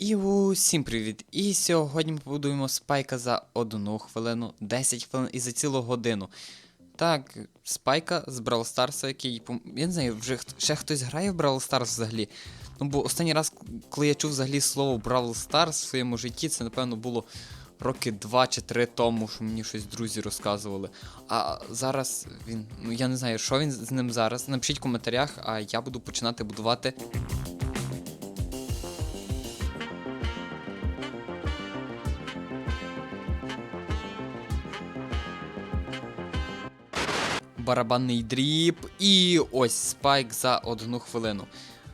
І усім привіт! І сьогодні ми побудуємо спайка за одну хвилину, 10 хвилин і за цілу годину. Так, спайка з Brawl Stars, який. Я не знаю, вже ще хтось грає в Brawl Stars взагалі. Ну, бо останній раз, коли я чув взагалі слово Brawl Stars в своєму житті, це, напевно, було роки 2 чи 3 тому, що мені щось друзі розказували. А зараз він. Ну я не знаю, що він з ним зараз. Напишіть в коментарях, а я буду починати будувати. Барабанний дріб і ось спайк за одну хвилину.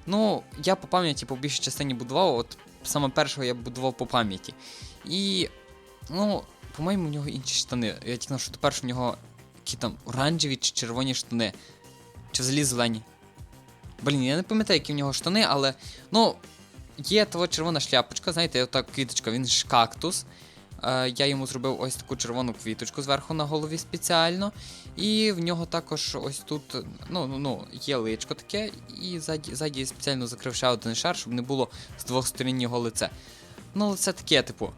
Ну, я по пам'яті по більшій частині будував, от саме першого я будував по пам'яті. І, ну, по-моєму, в нього інші штани. Я тільки що тепер в нього які там оранжеві чи червоні штани. Чи взагалі зелені. Блін, я не пам'ятаю, які в нього штани, але. Ну, є того червона шляпочка, знаєте, отак квіточка, він ж кактус. Е, я йому зробив ось таку червону квіточку зверху на голові спеціально. І в нього також ось тут ну, ну, ну, є личко таке, і ззаді, спеціально закрив ще один шар, щоб не було з двох сторін його лице. Ну, лице таке, типу.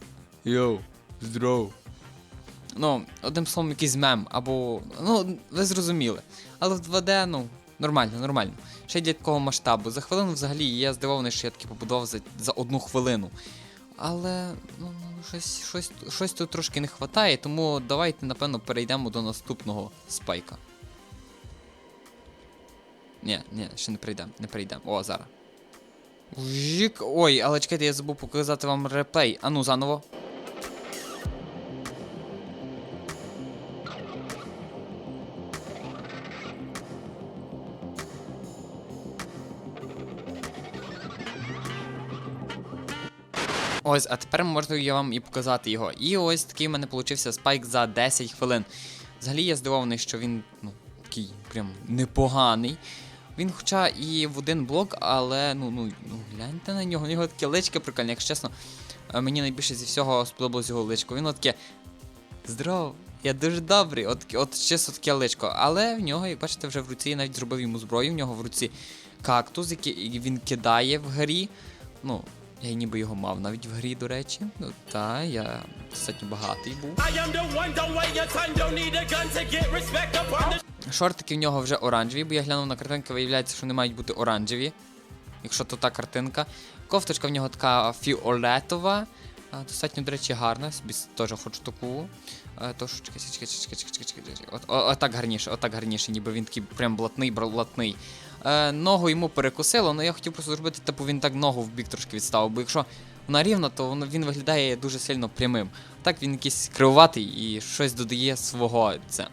Йоу, здоров. Ну, одним словом, якийсь мем, або. Ну, ви зрозуміли. Але в 2D, ну, нормально, нормально. Ще й для такого масштабу. За хвилину взагалі я здивований, що я таки побудував за, за одну хвилину. Але ну, щось, щось, щось тут трошки не вистачає, тому давайте, напевно, перейдемо до наступного спайка. Ні, ні, ще не прийдемо, не прийдемо. О, зараз. Ой, але чекайте, я забув показати вам реплей. Ану, заново. Ось, а тепер можна я вам і показати його. І ось такий в мене получився спайк за 10 хвилин. Взагалі я здивований, що він ну, такий прям непоганий. Він хоча і в один блок, але ну, ну, ну гляньте на нього, у нього таке личко прикольне, якщо чесно. е, Мені найбільше зі всього сподобалось його личко. Він таке. Здоров, я дуже добрий, от, от чисто таке личко. Але в нього, як бачите, вже в руці я навіть зробив йому зброю, в нього в руці кактус, який він кидає в грі. Ну, я ніби його мав навіть в грі, до речі. Ну, та, я достатньо багатий був. Шортики в нього вже оранжеві, бо я глянув на картинки, виявляється, що вони мають бути оранжеві. Якщо то та картинка. Кофточка в нього така фіолетова. Достатньо, до речі, гарна. Собі теж хочу таку. Тож, чекай, чекай, чекай, чекай, чекай, чекай, отак гарніше, отак гарніше, ніби він такий прям блатний, блатний. Е, ногу йому перекусило, але я хотів просто зробити, типу він так ногу в бік трошки відставив, бо якщо вона рівна, то воно, він виглядає дуже сильно прямим. Так він якийсь кривуватий і щось додає свого це.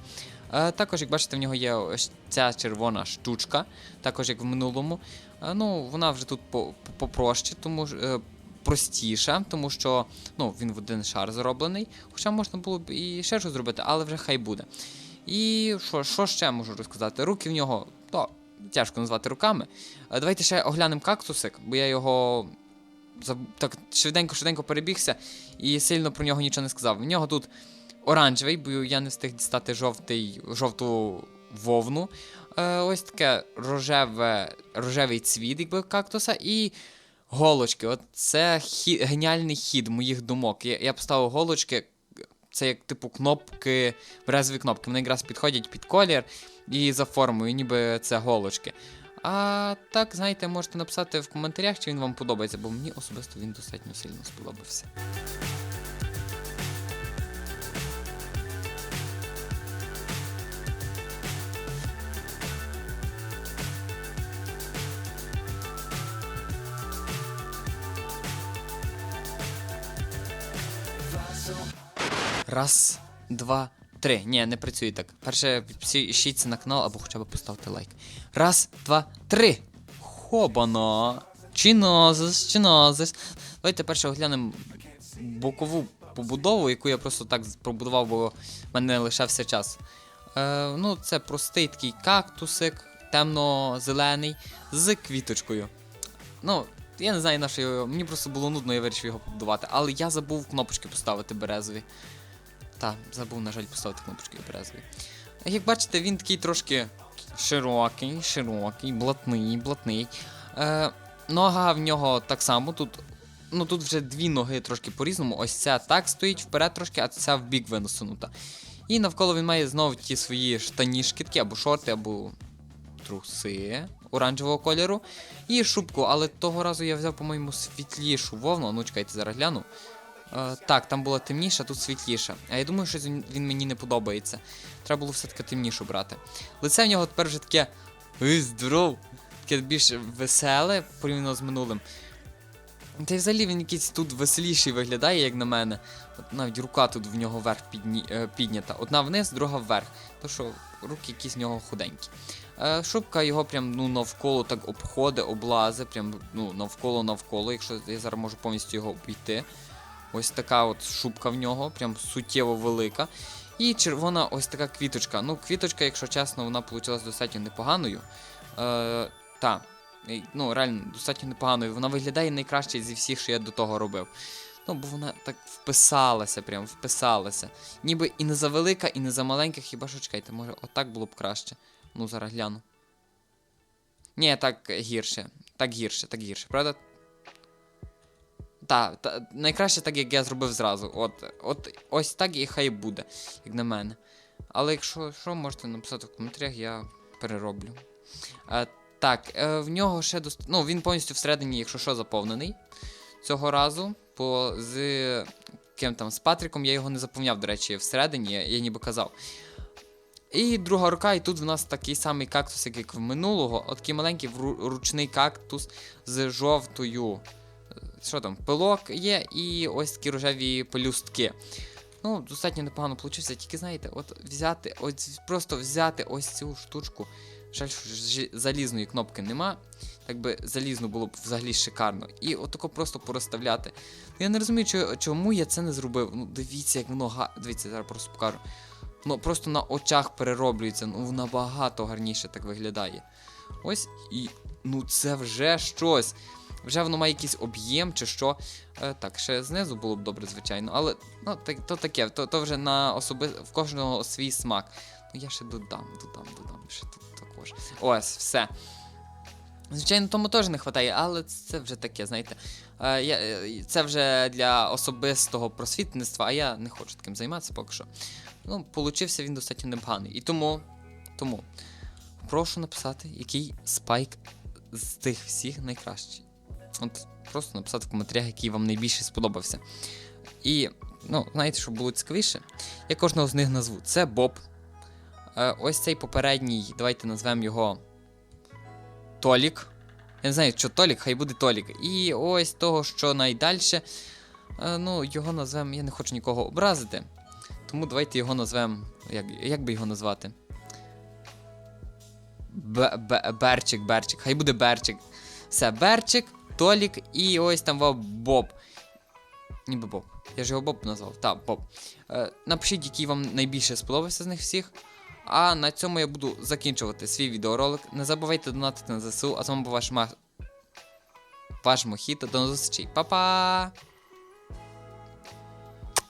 Е, також, як бачите, в нього є ось ця червона штучка, також як в минулому. Е, ну, вона вже тут по- по- попроще, тому е, Простіша, тому що ну, він в один шар зроблений. Хоча можна було б і ще щось зробити, але вже хай буде. І що, що ще можу розказати? Руки в нього то, тяжко назвати руками. Е, Давайте ще оглянемо кактусик, бо я його так швиденько-швиденько перебігся і сильно про нього нічого не сказав. В нього тут оранжевий, бо я не встиг дістати жовтий, жовту вовну. Е, ось таке рожеве, рожевий цвіт, якби кактуса, і голочки. От це хі, геніальний хід моїх думок. Я, я поставив голочки. Це як типу кнопки, березові кнопки. Вони якраз підходять під колір і за формою, ніби це голочки. А так, знаєте, можете написати в коментарях, чи він вам подобається, бо мені особисто він достатньо сильно сподобався. Раз, два, три. Ні, не працює так. Перше підпишіться на канал або хоча б поставте лайк. Раз, два, три. Хобано. Чинозис, чинозис. Давайте перше оглянемо бокову побудову, яку я просто так пробудував, бо в мене лишався час. Е, ну, це простий такий кактусик, темно-зелений, з квіточкою. Ну, я не знаю, на що його. Мені просто було нудно, я вирішив його побудувати. Але я забув кнопочки поставити березові. Та, забув, на жаль, поставити кнопочки березові. Як бачите, він такий трошки широкий, широкий, блатний, блатний. Е, нога в нього так само тут ну тут вже дві ноги трошки по-різному. Ось ця так стоїть вперед трошки, а ця в бік виносунута. І навколо він має знову ті свої штанішки такі, або шорти, або труси оранжевого кольору. І шубку, але того разу я взяв, по-моєму, світлішу вовну. Ну, чекайте, зараз гляну. Е, так, там була темніша, тут світліша. А я думаю, що він, мені не подобається. Треба було все-таки темнішу брати. Лице в нього тепер вже таке. «Ей, здоров! Таке більш веселе порівняно з минулим. Та й взагалі він якийсь тут веселіший виглядає, як на мене. От навіть рука тут в нього вверх підні, е, піднята. Одна вниз, друга вверх. То що руки якісь в нього худенькі. Е, шубка його прям ну, навколо так обходить, облази, прям ну, навколо навколо, якщо я зараз можу повністю його обійти. Ось така от шубка в нього, прям суттєво велика. І червона ось така квіточка. Ну, квіточка, якщо чесно, вона вийшла достатньо непоганою. Е, та, ну, реально, достатньо непоганою. Вона виглядає найкраще зі всіх, що я до того робив. Ну, бо вона так вписалася, прям вписалася. Ніби і не за велика, і не за маленька, хіба що чекайте, може, отак було б краще. Ну, зараз гляну. Ні, так гірше. Так гірше, так гірше, правда? Так, та, найкраще так, як я зробив зразу. От, от ось так і хай буде, як на мене. Але якщо що, можете написати в коментарях, я перероблю. Е, так, е, в нього ще дост... Ну, він повністю всередині, якщо що, заповнений. Цього разу. По з ким там з Патріком я його не заповняв, до речі, всередині, я, я ніби казав. І друга рука, і тут в нас такий самий кактус, як в минулого. От такий маленький ручний кактус з жовтою. Що там, пилок є, і ось такі рожеві пелюстки. Ну, достатньо непогано вийшло, тільки знаєте, от взяти, ось просто взяти ось цю штучку. Жаль, що залізної кнопки нема. Так би залізно було б взагалі шикарно. І отако просто порозставляти. Я не розумію, чо- чому я це не зробив. Ну, дивіться, як воно га. Дивіться, зараз просто покажу. Воно просто на очах перероблюється, ну набагато гарніше так виглядає. Ось і. Ну це вже щось. Вже воно має якийсь об'єм чи що. Е, так, ще знизу було б добре, звичайно. Але ну, так, то таке, то, то вже на особи... в кожного свій смак. Ну я ще додам, додам, додам. Ще тут також. Ось, все. Звичайно, тому теж не вистачає, але це вже таке, знаєте. Е, е, це вже для особистого просвітництва, а я не хочу таким займатися поки що. Ну, получився він достатньо непоганий. І тому, тому прошу написати, який спайк з тих всіх найкращий. От просто написати в коментарях, який вам найбільше сподобався. І, ну, знаєте, щоб було цікавіше, я кожного з них назву. Це Боб. Е, ось цей попередній, давайте назвемо його Толік. Я не знаю, що Толік, хай буде Толік. І ось того, що найдальше. Е, ну, його назвемо, я не хочу нікого образити. Тому давайте його назвемо. Як, як би його назвати? Б- Б- Берчик, Берчик. Хай буде Берчик. Все, Берчик, Толік і ось там Боб. Ніби Боб. Я ж його Боб назвав. Так, Боб. Е, напишіть, який вам найбільше сподобався з них всіх. А на цьому я буду закінчувати свій відеоролик. Не забувайте донатити на ЗСУ, а з вами був ваш, ма... ваш Мохіто. До зустрічі. Па-па!